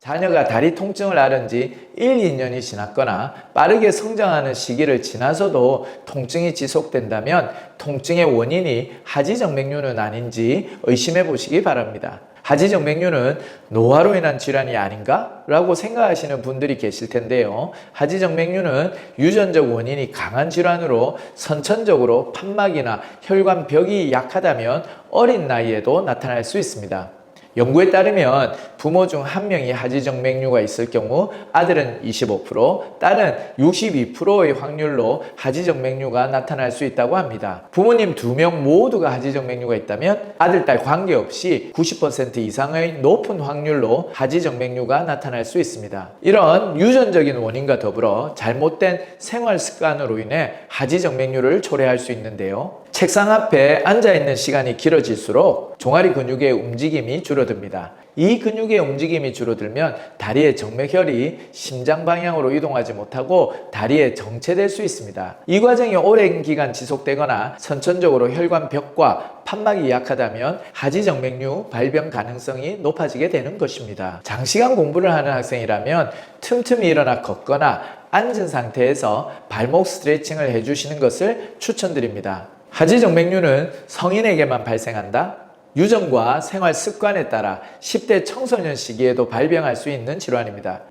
자녀가 다리 통증을 앓은 지 1, 2년이 지났거나 빠르게 성장하는 시기를 지나서도 통증이 지속된다면 통증의 원인이 하지정맥류는 아닌지 의심해 보시기 바랍니다. 하지정 맥류는 노화로 인한 질환이 아닌가? 라고 생각하시는 분들이 계실 텐데요. 하지정 맥류는 유전적 원인이 강한 질환으로 선천적으로 판막이나 혈관 벽이 약하다면 어린 나이에도 나타날 수 있습니다. 연구에 따르면 부모 중 한 명이 하지정맥류가 있을 경우 아들은 25%, 딸은 62%의 확률로 하지정맥류가 나타날 수 있다고 합니다. 부모님 두 명 모두가 하지정맥류가 있다면 아들, 딸 관계없이 90% 이상의 높은 확률로 하지정맥류가 나타날 수 있습니다. 이런 유전적인 원인과 더불어 잘못된 생활 습관으로 인해 하지정맥류를 초래할 수 있는데요. 책상 앞에 앉아 있는 시간이 길어질수록 종아리 근육의 움직임이 줄어듭니다. 이 근육 의 움직임이 줄어들면 다리의 정맥혈이 심장 방향으로 이동하지 못하고 다리에 정체될 수 있습니다. 이 과정이 오랜 기간 지속되거나 선천적으로 혈관 벽과 판막이 약하다면 하지정맥류 발병 가능성이 높아지게 되는 것입니다. 장시간 공부를 하는 학생이라면 틈틈이 일어나 걷거나 앉은 상태에서 발목 스트레칭을 해주시는 것을 추천드립니다. 하지정맥류는 성인에게만 발생한다? 유전과 생활 습관에 따라 10대 청소년 시기에도 발병할 수 있는 질환입니다.